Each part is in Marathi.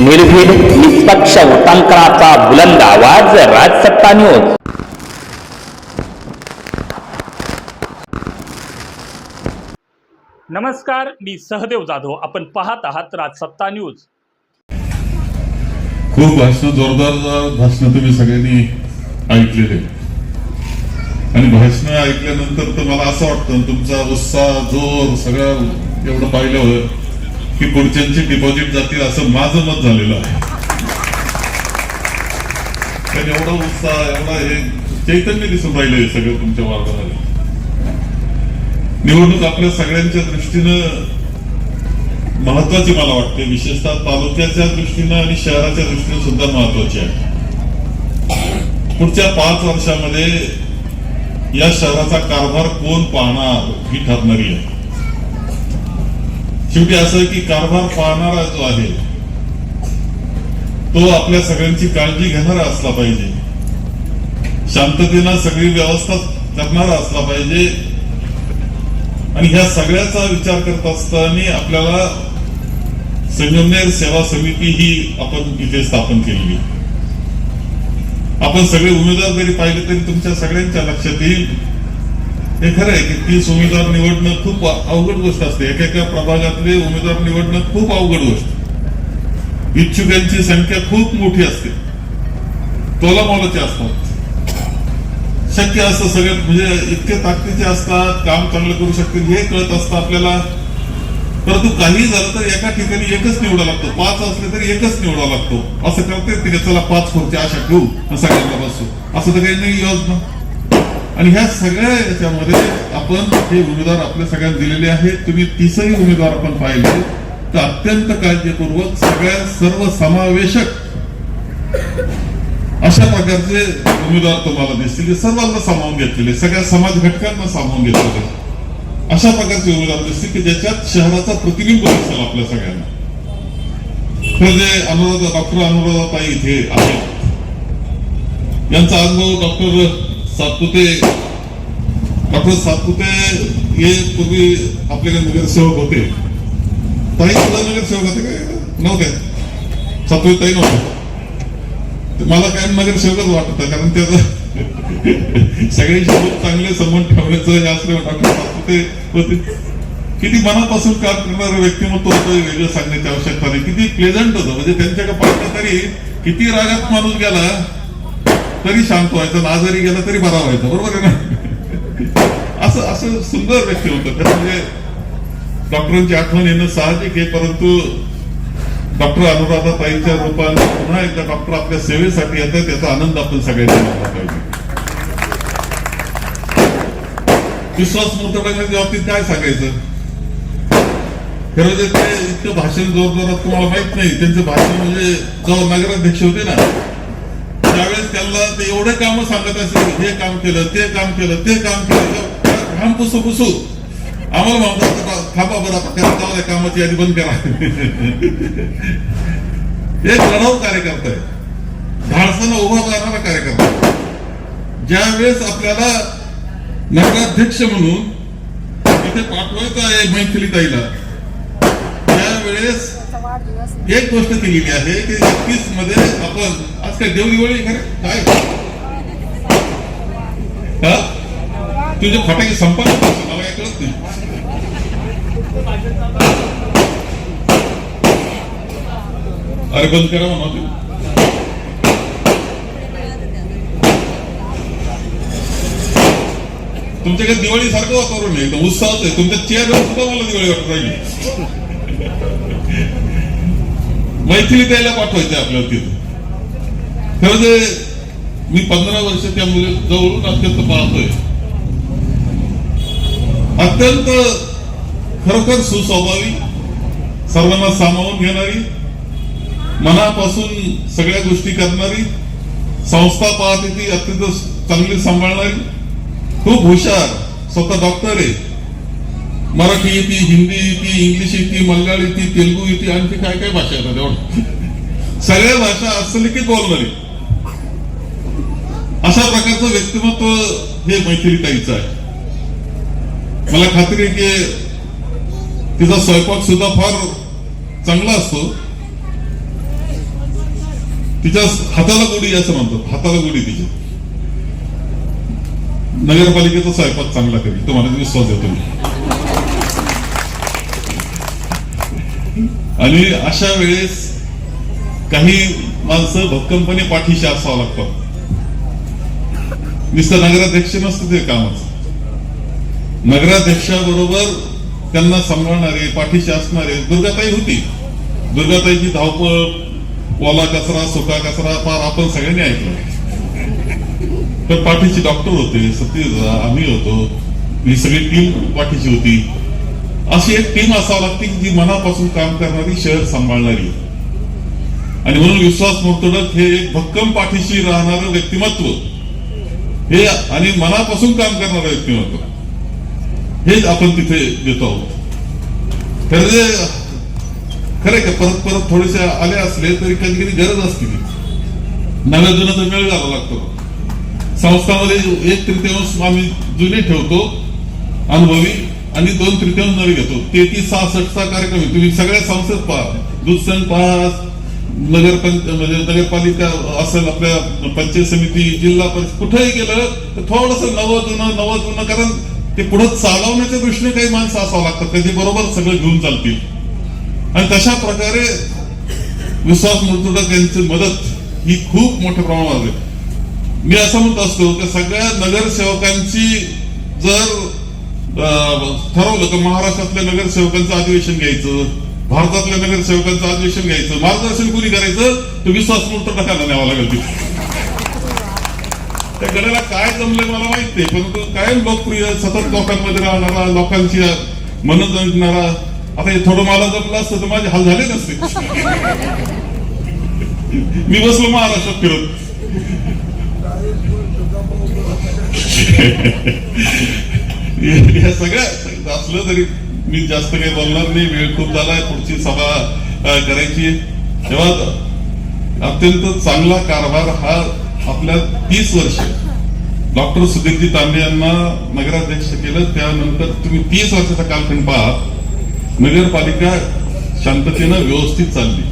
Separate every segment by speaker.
Speaker 1: निर्भीड निष्पक्ष उटांकनाचा बुलंद आवाज राजसत्ता न्यूज
Speaker 2: नमस्कार मी सहदेव जाधव. आपण पाहत आहात राजसत्ता न्यूज.
Speaker 3: खूप भाषण जोरदार भाषण तुम्ही सगळ्यांनी ऐकलेले. आणि भाषण ऐकल्यानंतर तर मला असं वाटतं तुमचा उत्साह जोर सगळं एवढं पाहिल्यावर की पुढच्यांचे डिपॉझिट जातील असं माझं मत झालेलं आहे. कारण एवढा उत्साह एवढा हे चैतन्य दिसून राहिलंय सगळं तुमच्या वार्तामध्ये निवडणूक आपल्या सगळ्यांच्या दृष्टीनं महत्वाची मला वाटते. विशेषतः तालुक्याच्या दृष्टीनं आणि शहराच्या दृष्टीनं सुद्धा महत्वाची आहे. पुढच्या पाच वर्षामध्ये या शहराचा कारभार कोण पाहणार ही ठरणारी आहे. शेवटी असं की कारभार पाहणारा जो आहे तो आपल्या सगळ्यांची काळजी घेणारा असला पाहिजे. शांततेनं सगळी व्यवस्था करणारा असला पाहिजे. आणि ह्या सगळ्याचा विचार करत असताना आपल्याला संगमनेर सेवा समिती ही आपण इथे स्थापन केलेली. आपण सगळे उमेदवार जरी पाहिले तरी तुमच्या सगळ्यांच्या लक्षात येईल हे खरं आहे की तीस उमेदवार निवडणं खूप अवघड गोष्ट असते. एकेका प्रभागातले उमेदवार निवडणं खूप अवघड गोष्ट. इच्छुकांची संख्या खूप मोठी असते. तोलामोलाचे असतात. शक्य असतं सगळ्यात म्हणजे इतके ताकदीचे असतात काम चांगलं करू शकतील हे कळत असतं आपल्याला. परंतु काही झालं तर एका ठिकाणी एकच निवडा लागतो. पाच असले तरी एकच निवडा लागतो. असं करते चला पाच खुर्च्या आशा ठेवू. सगळ्यांना बसू असं तर काही नाही योजना. आणि ह्या सगळ्या याच्यामध्ये आपण हे उमेदवार आपल्या सगळ्यांना दिलेले आहेत. तुम्ही तीसही उमेदवार आपण पाहिले. तर अत्यंत काळजीपूर्वक सगळ्या सर्व समावेशक अशा प्रकारचे उमेदवार तुम्हाला दिसतील. सर्वांना सामावून घेतलेले सगळ्या समाज घटकांना सामावून घेतलेले. अशा प्रकारचे उमेदवार दिसतील की ज्याच्यात शहराचा प्रतिबिंब दिसेल आपल्या सगळ्यांना. तर जे अनुराधा डॉक्टर अनुराधाताई इथे आहेत. यांचा अनुभव डॉक्टर सातपुते डॉक्टर सातपुते हे पूर्वी आपल्याकडे नगरसेवक होते. ताई सुद्धा नगरसेवक होते काय नव्हते. सातपुते ताई नव्हते. मला काय नगरसेवकच वाटत कारण त्याचं सगळ्यांशी खूप चांगले संबंध ठेवण्याचं हे असलं डॉक्टर सातपुते होते. किती मनापासून काम करणारं व्यक्तिमत्व होतं वेगळं सांगण्याची आवश्यकता नाही. किती प्लेझंट होतं. म्हणजे त्यांच्याकडे पाहिलं तरी किती रागात माणूस गेला तरी शांत व्हायचा आजारी गेला तरी बरा व्हायचा बरोबर आहे ना? असं असं सुंदर व्यक्ती होतं. खरं म्हणजे डॉक्टरांची आठवण येणं साहजिक आहे परंतु डॉक्टर अनुराधाताईच्या रूपाने पुन्हा एकदा डॉक्टर आपल्या सेवेसाठी येतात याचा आनंद आपण सगळ्यांनी घेतला पाहिजे. विश्वास मोठवण्याच्या बाबतीत काय सांगायचं? खरं म्हणजे ते इतकं भाषण जोरदारात तुम्हाला माहीत नाही. त्यांचं भाषण म्हणजे जेव्हा नगराध्यक्ष होते ना. त्यांना ते एवढे काम सांगत असेल हे काम केलं ते काम केलं ते काम केलं. घाम पुसू पुसू. आम्हाला म्हणतात थांबा बरं आता कामाची यादी बंद करा. एक लढाऊ कार्यकर्ता आहे. धाडसानं उभा राहणारा कार्यकर्ता ज्या वेळेस आपल्याला नगराध्यक्ष म्हणून इथे पाठवायचं आहे मैथिली ताईला त्यावेळेस एक गोष्ट केलेली आहे की एकवीसमध्ये आपण आज काय देव दिवाळी खरं? काय? तुझे फटाके संपादन मला काय कळत नाही. अरे बंद करा म्हणा तुम्ही. तुमच्याकडे दिवाळी सारखं वातावरण आहे उत्साहाच आहे. तुमच्या चेहऱ्यावर सुद्धा मला दिवाळी वाटत राहिली. मैथिली द्यायला पाठवायचं आपल्याला तिथं. खरं म्हणजे मी पंधरा वर्ष त्या मुली जवळून अत्यंत पाहतोय अत्यंत खरोखर सुस्वभावी सर्वांना सामावून घेणारी मनापासून सगळ्या गोष्टी करणारी संस्था पाहते ती अत्यंत चांगली सांभाळणारी खूप हुशार स्वतः डॉक्टर आहे. मराठी येते हिंदी येते इंग्लिश येते मल्याळ येते तेलगू येते आणखी काय काय भाषा येतात एवढं? सगळ्या भाषा असलिखित बोलणारी अशा प्रकारचं व्यक्तिमत्व हे मैथिली ताईचं आहे. मला खात्री आहे की तिचा स्वयंपाक सुद्धा फार चांगला असतो. तिच्या हाताला गोडी असं म्हणतात. हाताला गोडी तिची. नगरपालिकेचा स्वयंपाक चांगला करेल. तुम्हाला विश्वास देतो मी आणि अशा वेळेस काही माणसं भक्कमपणे पाठीशी असावं लागतात नुसतं नगराध्यक्ष नसतं ते कामच. नगराध्यक्षाबरोबर त्यांना सांभाळणारे पाठीशी असणारे दुर्गाताई होती. दुर्गाताईची धावपळ ओला कचरा सुका कचरा फार आपण सगळ्यांनी ऐकलं. तर पाठीचे डॉक्टर होते सत्य आम्ही होतो. ही सगळी टीम पाठीची होती. अशी एक टीम असावं लागते की जी मनापासून काम करणारी शहर सांभाळणारी. आणि म्हणून विश्वास मोर्तडक हे एक भक्कम पाठीशी राहणारं व्यक्तिमत्व. हे आणि मनापासून काम करणारं व्यक्तिमत्व. हेच आपण तिथे देतो आहोत. खरं जे खरं का? परत परत थोडेसे आले असले तरी कधी कधी गरज असते नव्या जुन्याचा मेळ घालावा लागतो. संस्थामध्ये एक तृतीयांश आम्ही जुने ठेवतो अनुभवी. आणि दोन तृतीयांश नवे घेतो. तेहतीस सहासष्टचा कार्यक्रम आहे. तुम्ही सगळ्या संस्थेत पहा. दुधसण पहा नगर म्हणजे नगरपालिका असेल आपल्या पंचायत समिती जिल्हा परिषद कुठेही गेलं तर थोडस नवं जुनं नवं जुनं कारण ते पुढे चालवण्याच्या दृष्टीने काही माणसं असावं लागतात. कधी बरोबर सगळं घेऊन चालतील. आणि तशा प्रकारे विश्वास मुर्तुडक यांची मदत ही खूप मोठ्या प्रमाणात आहे. मी असं म्हणत असतो की सगळ्या नगरसेवकांची जर ठरवलं तर महाराष्ट्रातल्या नगरसेवकांचं अधिवेशन घ्यायचं भारतातल्या नगरसेवकांचं अधिवेशन घ्यायचं. मार्गदर्शन कुणी करायचं तर विश्वास मुर्तडकाला न्यावं लागेल तिथे? त्या गड्याला काय जमलंय मला माहीत नाही परंतु काय लोकप्रिय सतत लोकांमध्ये राहणारा लोकांची मन जगणारा आता हे थोडं मला जमलं असतं तर माझे हाल झाले नसते. मी बसलो महाराष्ट्रात फिरत या सगळ्या असलं तरी मी जास्त काही बोलणार नाही. वेळ खूप झालाय. पुढची सभा करायची तेव्हा अत्यंत चांगला कारभार हा आपल्या तीस वर्ष. डॉक्टर सुधीरजी तांबे यांना नगराध्यक्ष केलं. त्यानंतर तुम्ही तीस वर्षाचा कालखंड पहा. नगरपालिका शांततेनं व्यवस्थित चालली.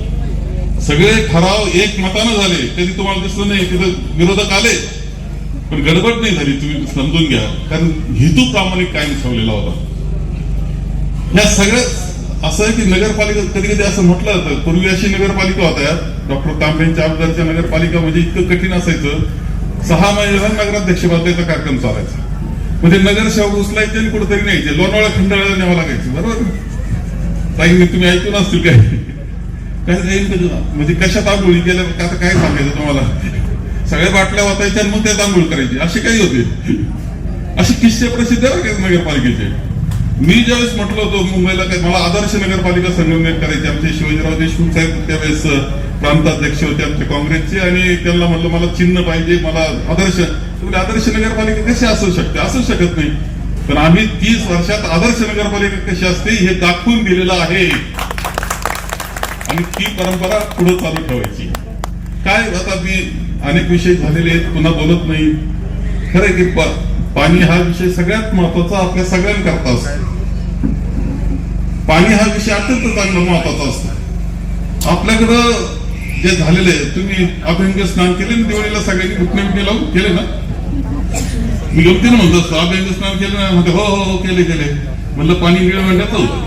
Speaker 3: सगळे ठराव एक मतानं झाले. कधी तुम्हाला दिसलं नाही. तिथं विरोधक आले. पण गडबड नाही झाली तुम्ही समजून घ्या. कारण हेतू प्रामाणिक कायम ठेवलेला होता. या सगळ्या असं आहे की नगरपालिका कधी कधी असं म्हटलं जातं पूर्वी अशी नगरपालिका होत्या. डॉक्टर तांबेंच्या अगोदरच्या नगरपालिका म्हणजे इतकं कठीण असायचं. सहा महिन्याला नगराध्यक्ष बदलायचा कार्यक्रम चालायचा. म्हणजे नगरसेवक उचलायचे आणि कुठेतरी न्यायचे. लोणावळा खंडाळ्याला न्यावं लागायचं. बरोबर? काही तुम्ही ऐकून असतील काय काय जाईल म्हणजे कशात आंघोळी गेल्या आता काय सांगायचं तुम्हाला? सगळ्या बाटल्या वाचायच्या आणि मग त्यात आंघोळ करायची. असे काही होते. असे किस्से प्रसिद्ध आहे नगरपालिकेचे? मी ज्यावेळेस म्हटलं होतो मुंबईला काय मला आदर्श नगरपालिका संगमनेर करायची. आमचे शिवाजीराव देशमुख साहेब त्यावेळेस प्रांताध्यक्ष होते आमचे काँग्रेसचे आणि त्यांना म्हटलं मला चिन्ह पाहिजे मला आदर्श तुम्ही आदर्श नगरपालिका कशी असू शकते? असू शकत नाही. पण आम्ही तीस वर्षात आदर्श नगरपालिका कशी असते हे दाखवून दिलेलं आहे. आणि ती परंपरा पुढे चालू ठेवायची. काय आता मी अनेक विषय झालेले आहेत पुन्हा बोलत नाही. खरं आहे की पाणी हा विषय सगळ्यात महत्त्वाचा आपल्या सगळ्यांकरता असतो. पाणी हा विषय अत्यंत चांगला महत्त्वाचा असतो. आपल्याकडं जे झालेले आहे तुम्ही अभ्यंग स्नान केले ना दिवाळीला सगळ्यांनी घुटणे बिटणे लावून केले ना? मी गमतीनं म्हणतो असतो अभ्यंग स्नान केलं ना म्हणते हो हो हो केले केले. म्हणलं पाणी मिळ म्हणण्यात होतं.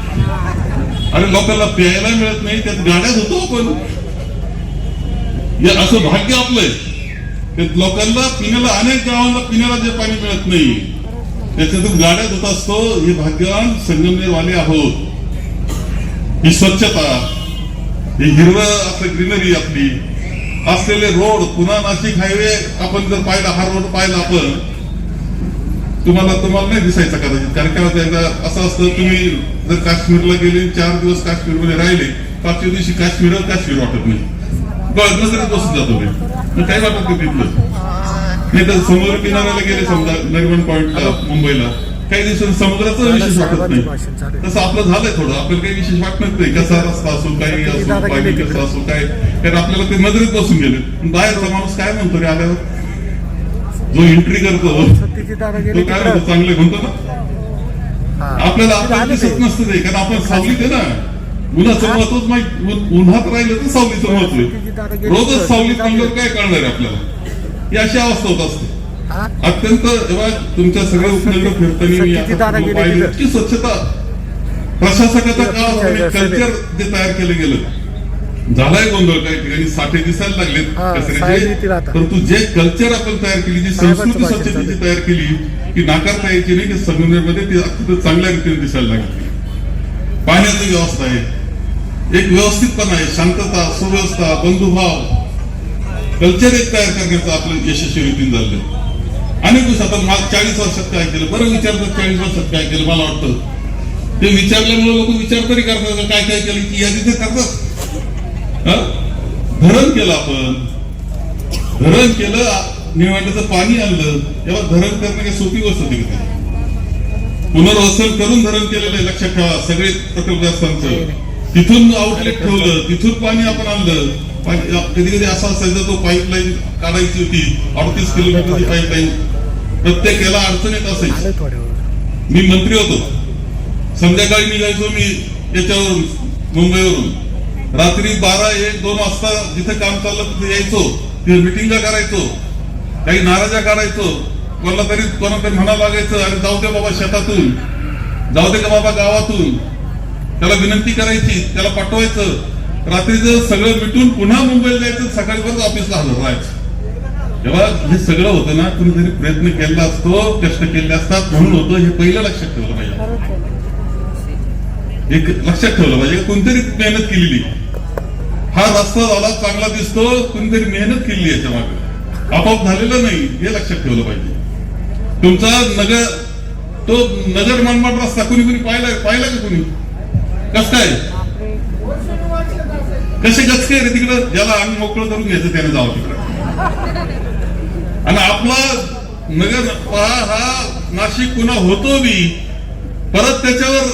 Speaker 3: अरे लोकांना प्यायला मिळत नाही त्यात गाड्यात होतो आपण. या असं भाग्य आपलंय ते लोकांना पिण्याला अनेक गावांना पिण्याला जे पाणी मिळत नाही. त्याच्यातून गाड्या होत असतो हे भाग्यवान संगमनेरवाले आहोत. ही स्वच्छता ही हिरव असं ग्रीनरी आपली. असलेले रोड पुन्हा नाशिक हायवे आपण जर पाहिला हा रोड पाहिला आपण तुम्हाला तुम्हाला नाही दिसायचा कदाचित. कारण काय एकदा असं असतं तुम्ही जर काश्मीरला गेले चार दिवस काश्मीरमध्ये राहिले पाचव्या दिवशी काश्मीर काश्मीर वाटत नाही. बस नजरेत बसून जातो मी. काय वाटत नाही तिथलं? नाही तर समुद्र किनाऱ्याला गेले समजा नरिमन पॉइंटला मुंबईला. काही दिवसांनी समुद्राचं विशेष वाटत नाही. तसं आपलं झालंय थोडं. आपल्याला काही विशेष वाटत नाही. कसा रस्ता असो काही असो पाणी कसं असो काय. कारण आपल्याला ते नजरेत बसून गेले. पण बाहेरचा माणूस काय म्हणतो रे आल्यावर? जो एंट्री करतो. तो काय. म्हणतो? चांगले म्हणतो ना. आपल्याला आपल्याला
Speaker 4: ते.
Speaker 3: दिसत नसतं ते. कारण आपण सावलीत आहे ना. उन्हाचं महत्वच माहीत उन- उन्हात राहिलं तर सावलीचं महत्त्व रोजच सावलीत म्हणल्यावर काय कळणार आहे आपल्याला? ही अशी अवस्था होत असते. अत्यंत जेव्हा तुमच्या सगळ्या उपनगर फिरताना मी
Speaker 4: किती दादा
Speaker 3: आता
Speaker 4: गेले
Speaker 3: पाहिलं
Speaker 4: तिथं?
Speaker 3: की स्वच्छता प्रशासकाचा काळ कल्चर जे तयार केलं गेलं. झालाय गोंधळ काही ठिकाणी साठे दिसायला लागलेत. परंतु जे कल्चर आपण तयार केली जी संस्कृती स्वच्छतेची. तयार केली की नाकारता यायची नाही की संगमनेरमध्ये ती अत्यंत चांगल्या रीतीने दिसायला लागली. पाण्याची व्यवस्था आहे. एक व्यवस्थितपणा आहे. शांतता सुव्यवस्था बंधुभाव कल्चर एक तयार करण्याचं आपलं यशस्वी रीतीने झालं अनेक दिवस आता मला चाळीस वर्षात काय केलं बरं विचारतात चाळीस वर्षात काय केलं मला वाटतं. ते विचारल्यामुळे लोक विचार तरी करतात काय काय केलं की यादी ते करतात. धरण केलं आपण. धरण केलं निवडण्याचं पाणी आणलं तेव्हा धरण करणं काही सोपी गोष्ट होती. पुनर्वसन करून धरण केलेलं आहे लक्षात ठेवा. सगळे प्रकल्पग्रस्तांचं. तिथून आउटलेट ठेवलं तिथून पाणी आपण आणलं. कधी कधी असा असायचा तो पाईपलाईन काढायची होती. अडतीस किलोमीटरची पाईपलाईन प्रत्येक याला अडचण येत असायची मी मंत्री होतो. संध्याकाळी निघायचो मी याच्यावरून मुंबईवरून. रात्री बारा एक दोन वाजता जिथे काम चाललं तिथे यायचो. तिथे मिटिंगा करायचो. काही नाराजा काढायचो. कोणाला तरी कोणाला तरी म्हणा लागायचं अरे जाऊ दे बाबा शेतातून. जाऊ दे का बाबा गावातून. त्याला विनंती करायची त्याला पाठवायचं. रात्रीचं सगळं मिटून पुन्हा मुंबईला जायचं सकाळी परत ऑफिसला हजर राहायचं. तेव्हा हे सगळं होतं ना कुणीतरी प्रयत्न केला असतो कष्ट केले असतात म्हणून होतं हे पहिलं लक्षात ठेवलं पाहिजे. एक लक्षात ठेवलं पाहिजे कोणतरी मेहनत केलेली. हा रस्ता झाला चांगला दिसतो कोणतरी मेहनत केली याच्या मागे. आपोआप झालेलं नाही हे लक्षात ठेवलं पाहिजे. तुमचा नगर तो नगर मनमाड रस्ता कुणी कुणी पाहिला पाहिला का कुणी? कस काय कसे गचके रे तिकडं? ज्याला अंग मोकळं करून घ्यायचं त्याने जावं तिकडं. आणि आपला नगर हा हा नाशिक पुन्हा होतो बी परत त्याच्यावर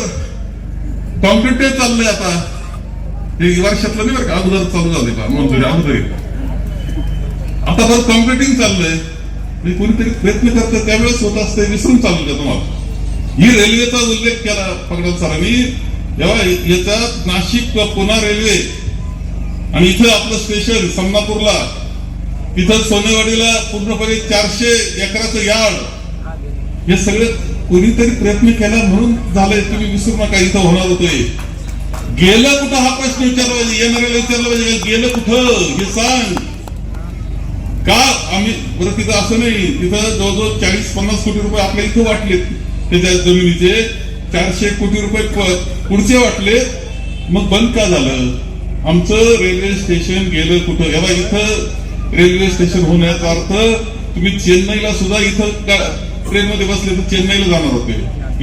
Speaker 3: कॉन्क्रीट चाललंय आता. हे वर्षातलं नाही बरं का? अगोदर चालू झाले का मंजुरी अगोदर आता परत कॉन्क्रिटिंग चाललंय. म्हणजे कोणीतरी प्रयत्न करतं त्यावेळेस होत असते विसरून चालू का तुम्हाला ही रेल्वेचा उल्लेख केला पगडाल सरांनी. याच्यात नाशिक पुन्हा रेल्वे आणि इथं आपलं स्टेशन समनापूरला तिथं सोनेवाडीला पूर्णपणे चारशे एकराचं यार्ड हे सगळे कोणीतरी प्रयत्न केला म्हणून झालंय तुम्ही विसरू नका इथं होणार होतोय गेलं कुठं? हा प्रश्न विचारला पाहिजे येणाऱ्याला विचारला पाहिजे गेलं कुठं? हे सांग. का आम्ही बरं तिथं असं नाही तिथं जवळजवळ चाळीस पन्नास कोटी रुपये आपल्या इथं वाटलेत त्याच्या जमिनीचे. चारशे कोटी रुपये प- पुढचे वाटले मग बंद का झालं? आमचं रेल्वे स्टेशन गेलं कुठं? या बा इथं रेल्वे स्टेशन होण्याचा अर्थ तुम्ही चेन्नईला सुद्धा इथं ट्रेन मध्ये बसले तर चेन्नईला जाणार होते.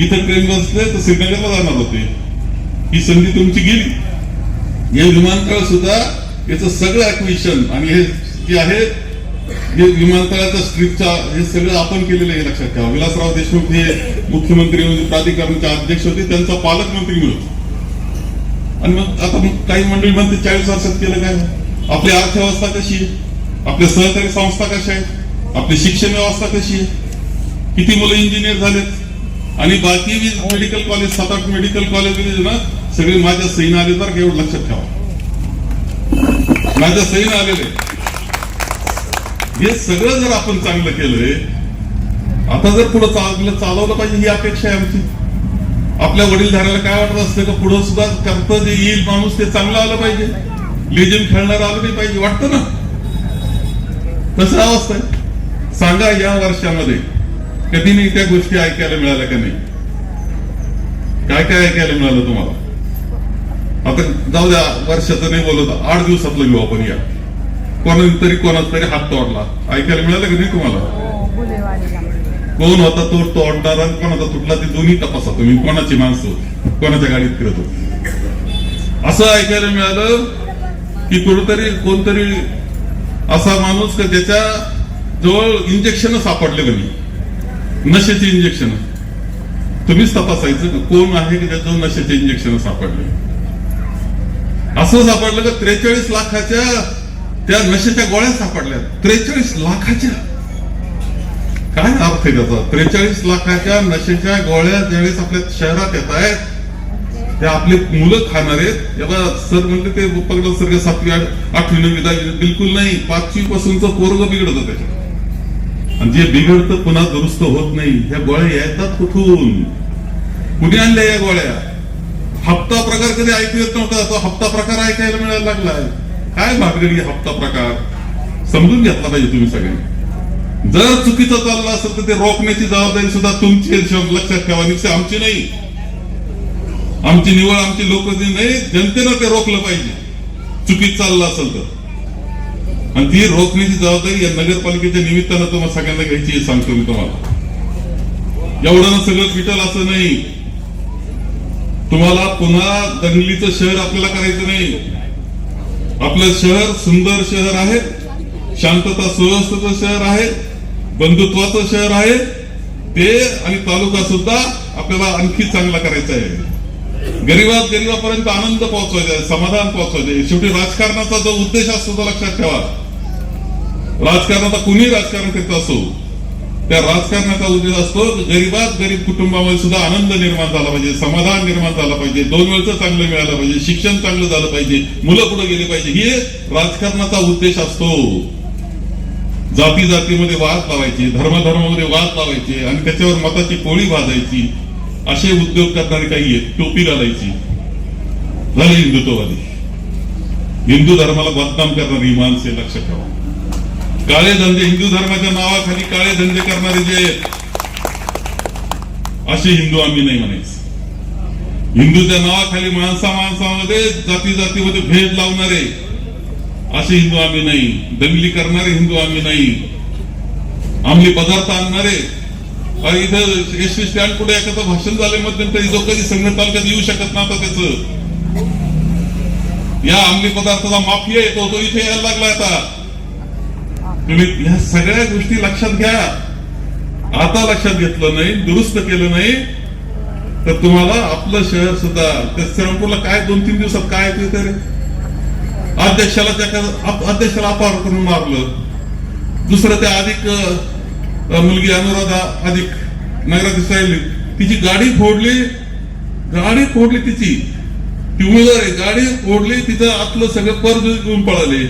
Speaker 3: इथं ट्रेन बसले तर श्रीनगरला जाणार होते. ही संधी तुमची गेली. हे विमानतळ सुद्धा याचं सगळं ऍक्विशन आणि हे जे आहे हे विमानतळाच्या स्ट्रीपचा हे सगळं आपण केलेलं आहे हे लक्षात ठेवा. विलासराव देशमुख हे मुख्यमंत्री म्हणजे प्राधिकरणाचे अध्यक्ष होते. त्यांचा पालकमंत्री मिळतो आणि मग आता काही मंडळी म्हणते चाळीस वर्षात केलं काय? आपली अर्थव्यवस्था कशी आहे? आपल्या सहकारी संस्था कशा आहेत? आपली शिक्षण व्यवस्था कशी आहे? किती मुलं इंजिनियर झालेत? आणि बाकी मेडिकल कॉलेज सात आठ मेडिकल कॉलेज ना सगळे माझ्या सैन आले तर एवढं लक्षात ठेवा. माझ्या सैन आलेले. हे सगळं जर आपण चांगलं केलंय आता जर पुढे चांगलं चालवलं पाहिजे ही अपेक्षा आहे आमची. आपल्या वडीलधाऱ्याला काय वाटत असतं का पुढे सुद्धा करतं जे येईल माणूस ते चांगलं आलं पाहिजे. लेजिम खेळणार आलं नाही पाहिजे. वाटतं ना? तसं अवस्था आहे. सांगा या वर्षामध्ये कधी नाही त्या गोष्टी ऐकायला मिळाल्या का नाही? काय काय ऐकायला मिळालं तुम्हाला? आता जाऊ द्या वर्षाचं नाही बोलत आठ दिवसातलं घेऊ आपण या. कोणाला तरी कोणाचा तरी हात तोडला. ऐकायला मिळालं का नाही तुम्हाला? कोण होता तो तोडणारा कोणाचा तुटला ते दोन्ही तपासा तुम्ही कोणाची माणसं कोणाच्या गाडीत फिरत होती. असं ऐकायला मिळालं की कुठेतरी कोणतरी असा माणूस का ज्याच्या जवळ इंजेक्शन सापडले का नाही? नशेचे इंजेक्शन तुम्हीच तपासायचं कोण आहे की त्याजवळ नशेचे इंजेक्शन सापडले? असं सापडलं का त्रेचाळीस लाखाच्या त्या नशेच्या गोळ्या सापडल्या त्रेचाळीस लाखाच्या. काय अर्थ आहे त्याचा? त्रेचाळीस लाखाच्या नशेच्या गोळ्या ज्यावेळेस आपल्या शहरात येत आहेत ते आपले मुलं खाणार आहेत. याला सर म्हणले ते पकडलं सर सातवी आठवी नववी दहावी बिलकुल नाही. पाचवी पासूनच पोरग बिघडत त्याच्यात. आणि जे बिघडतं पुन्हा दुरुस्त होत नाही. ह्या गोळ्या येतात कुठून? कुणी आणल्या या गोळ्या? हप्ता प्रकार कधी ऐकू येत नव्हता. तो हप्ता प्रकार ऐकायला मिळायला लागलाय. काय भागलेली हप्ता प्रकार? समजून घेतला पाहिजे तुम्ही सगळ्यांनी जर चुकीचं चाललं असेल तर ते रोखण्याची जबाबदारी सुद्धा तुमची लक्षात ठेवा निश्चित आमची नाही. आमची निवड आमची लोक नाही जनतेनं ते रोखलं पाहिजे. चुकीत चाललं असेल तर. आणि ती रोखण्याची जबाबदारी या नगरपालिकेच्या निमित्तानं तुम्हाला सगळ्यांना घ्यायची सांगतो मी तुम्हाला. एवढं सगळं पिटल असं नाही. तुम्हाला पुन्हा दंगलीचं शहर आपल्याला करायचं नाही. आपलं शहर सुंदर शहर आहे शांतता सुव्यवस्थेचं शहर आहे बंधुत्वाचं शहर आहे ते आणि तालुका सुद्धा आपल्याला आणखी चांगला करायचा आहे. गरीबात गरीबापर्यंत आनंद पोहोचवायचा आहे समाधान पोहोचवायचे शेवटी राजकारणाचा जो उद्देश असतो तो लक्षात ठेवा. राजकारणाचा कुणी राजकारण करत असो त्या राजकारणाचा उद्देश असतो गरीबात गरीब कुटुंबामध्ये सुद्धा आनंद निर्माण झाला पाहिजे समाधान निर्माण झाला पाहिजे दोन वेळचं चांगलं मिळालं पाहिजे शिक्षण चांगलं झालं पाहिजे मुलं पुढे गेले पाहिजे हे राजकारणाचा उद्देश असतो. जाती जातीमध्ये वाद लावायचे धर्म धर्मामध्ये वाद लावायचे आणि त्याच्यावर मताची पोळी भाजायची असे उद्योग करणारे काही आहेत टोपी घालायची. झाले हिंदुत्ववादी. हिंदू धर्माला बदनाम करणारी माणसे लक्षात ठेवा. काळे धंदे हिंदू धर्माच्या नावाखाली काळे धंदे करणारे जे असे हिंदू आम्ही नाही म्हणायचे. हिंदूच्या नावाखाली माणसा माणसामध्ये जाती जातीमध्ये भेद लावणारे असे हिंदू आम्ही नाही. दंगली करणारे हिंदू आम्ही नाही. अंमली पदार्थ आणणारे. अरे इथं एस टी स्टँड पुढे एखादं भाषण झाले मध्यंतरी जो कधी संघ तालुक्यात येऊ शकत नव्हता त्याच. या अंमली पदार्थाचा माफिया येतो तो इथे यायला लागला आता. तुम्ही ह्या सगळ्या गोष्टी लक्षात घ्या. आता लक्षात घेतलं नाही दुरुस्त केलं नाही. तर तुम्हाला आपलं शहर सुद्धा त्या श्रीरामपूरला काय दोन तीन दिवसात काय येते तरी अध्यक्षाला त्या अध्यक्षाला अपहार करून मारलं. दुसरं त्या अधिक मुलगी अनुराधा अधिक नगराधीश राहिली. तिची गाडी फोडली. गाडी फोडली तिची. ती उमेदवार आहे. गाडी फोडली. तिचं आतलं सगळं कर्ज घेऊन पळाले.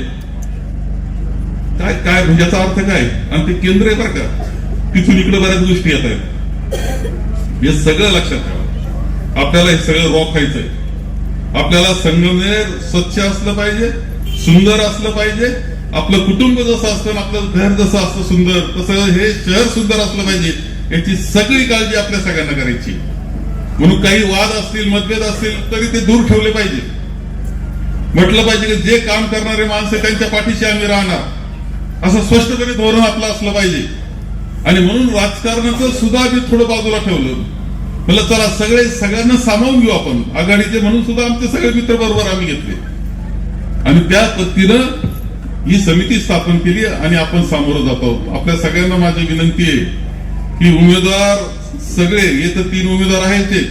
Speaker 3: काय काय म्हणजे याचा अर्थ काय? आणि ते केंद्र आहे बरं का. तिथून इकडे बऱ्याच गोष्टी येत आहेत. हे सगळं लक्षात ठेवा. आपल्याला हे सगळं रोखायचंय आपल्याला संगमनेर स्वच्छ असलं पाहिजे सुंदर असलं पाहिजे आपलं कुटुंब जसं असतं आपलं घर जसं असतं सुंदर तसं हे शहर सुंदर असलं पाहिजे याची सगळी काळजी आपल्या सगळ्यांना करायची. म्हणून काही वाद असतील मतभेद असतील तरी ते दूर ठेवले पाहिजे. म्हटलं पाहिजे की जे काम करणारे माणसं त्यांच्या पाठीशी आम्ही राहणार. असं स्पष्टपणे धोरण आपलं असलं पाहिजे. आणि म्हणून राजकारणाचं सुद्धा आम्ही थोडं बाजूला ठेवलं. म्हणलं चला सगळे सगळ्यांना सामावून घेऊ आपण. आघाडीचे म्हणून सुद्धा आमचे सगळे मित्र बरोबर आम्ही घेतले. आणि त्या पद्धतीनं ही समिती स्थापन केली आणि आपण सामोरं आहोत आपल्या सगळ्यांना माझी विनंती आहे की उमेदवार सगळे येतं तीन उमेदवार आहेत. ते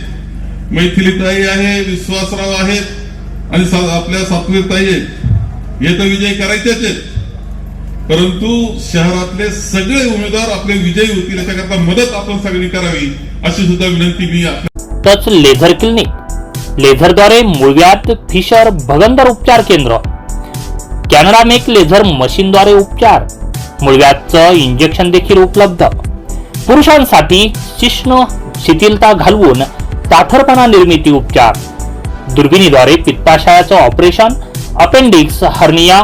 Speaker 3: मैथिलीताई आहे विश्वासराव आहेत आणि आपल्या सातवीताई आहेत. येतं विजय करायचेच आहेत. परंतु शहरातले सगळे उमेदवार आपले विजयी होतील याच्याकरता मदत आपण सगळी करावी अशी सुद्धा विनंती मी
Speaker 1: तच लेझर क्लिनिक. लेझरद्वारे मुळव्यात फिशर भगंदर उपचार केंद्र. कॅनडा मेक लेझर मशीनद्वारे उपचार. मूळव्याधचं इंजेक्शन देखील उपलब्ध. पुरुषांसाठी शिष्ण शिथिलता घालवून ताठरपणा निर्मिती उपचार. दुर्बिणीद्वारे पित्ताशयाचं ऑपरेशन. Appendix hernia